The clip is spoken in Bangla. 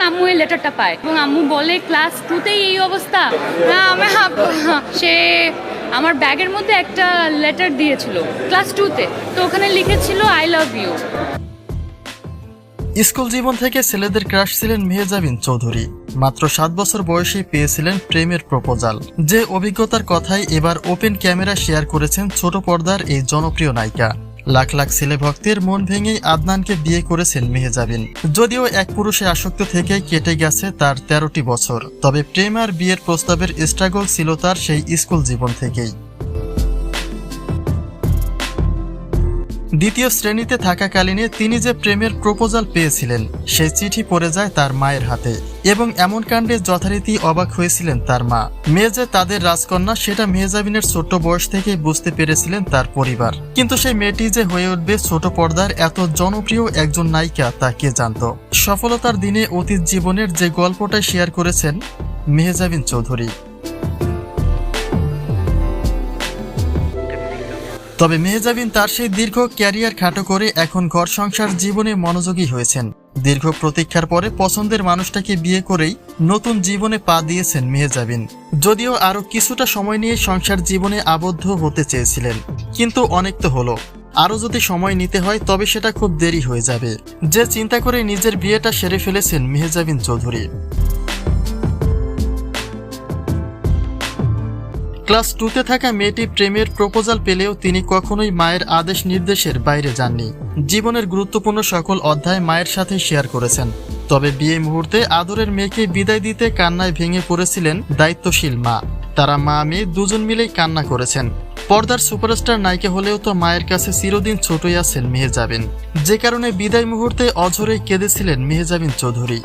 আম্মু এই লেটারটা পায় এবং আম্মু বলে ক্লাস টুতেই এই অবস্থা? না আমি সে আমার ব্যাগের মধ্যে একটা লেটার দিয়েছিল ক্লাস টুতে তো। ওখানে লিখেছিল আই লাভ ইউ স্কুল জীবন থেকে ছেলেদের ক্রাশ ছিলেন মেহজাবিন চৌধুরী। মাত্র সাত বছর বয়সে পেয়েছিলেন প্রেমের প্রপোজাল। যে অভিজ্ঞতার কথাই এবার ওপেন ক্যামেরা শেয়ার করেছেন ছোট পর্দার এই জনপ্রিয় নায়িকা। লাখ লাখ ছেলে ভক্তের মন ভেঙেই আদনানকে বিয়ে করেছেন মেহেজাবিন। যদিও এক পুরুষে আসক্ত থেকে কেটে গেছে তার তেরোটি বছর। তবে প্রেম আর বিয়ের প্রস্তাবের স্ট্রাগল ছিল তার সেই স্কুল জীবন থেকেই। দ্বিতীয় শ্রেণীতে থাকাকালীনে তিনি যে প্রেমের প্রপোজাল পেয়েছিলেন, সেই চিঠি পড়ে যায় তার মায়ের হাতে এবং এমন কাণ্ডে যথারীতি অবাক হয়েছিলেন তার মা। মেয়ে যে তাদের রাজকন্যা, সেটা মেহজাবিনের ছোট্ট বয়স থেকেই বুঝতে পেরেছিলেন তার পরিবার। কিন্তু সেই মেয়েটি যে হয়ে উঠবে ছোট পর্দার এত জনপ্রিয় একজন নায়িকা, তা কে জানত? সফলতার দিনে অতীত জীবনের যে গল্পটা শেয়ার করেছেন মেহজাবিন চৌধুরী। তবে মেহজাবিন তার সেই দীর্ঘ ক্যারিয়ার খাটো করে এখন ঘর সংসার জীবনে মনোযোগী হয়েছেন। দীর্ঘ প্রতীক্ষার পরে পছন্দের মানুষটাকে বিয়ে করেই নতুন জীবনে পা দিয়েছেন মেহজাবিন। যদিও আরও কিছুটা সময় নিয়ে সংসার জীবনে আবদ্ধ হতে চেয়েছিলেন, কিন্তু অনেক তো হলো। আরও যদি সময় নিতে হয়, তবে সেটা খুব দেরি হয়ে যাবে। যে চিন্তা করে নিজের বিয়েটা সেরে ফেলেছেন মেহজাবিন চৌধুরী। ক্লাস টুতে থাকা মেয়েটি প্রেমের প্রপোজাল পেলেও তিনি কখনোই মায়ের আদেশ নির্দেশের বাইরে যাননি। জীবনের গুরুত্বপূর্ণ সকল অধ্যায় মায়ের সাথে শেয়ার করেছেন। তবে বিয়ে মুহূর্তে আদরের মেয়েকে বিদায় দিতে কান্নায় ভেঙে পড়েছিলেন দায়িত্বশীল মা। তারা মা, মেয়ে দুজন মিলেই কান্না করেছেন। পর্দার সুপারস্টার নায়িকা হলেও তো মায়ের কাছে চিরদিন ছোটই আছেন মেহেজাবিন। যে কারণে বিদায় মুহূর্তে অঝরেই কেঁদেছিলেন মেহেজাবিন চৌধুরী।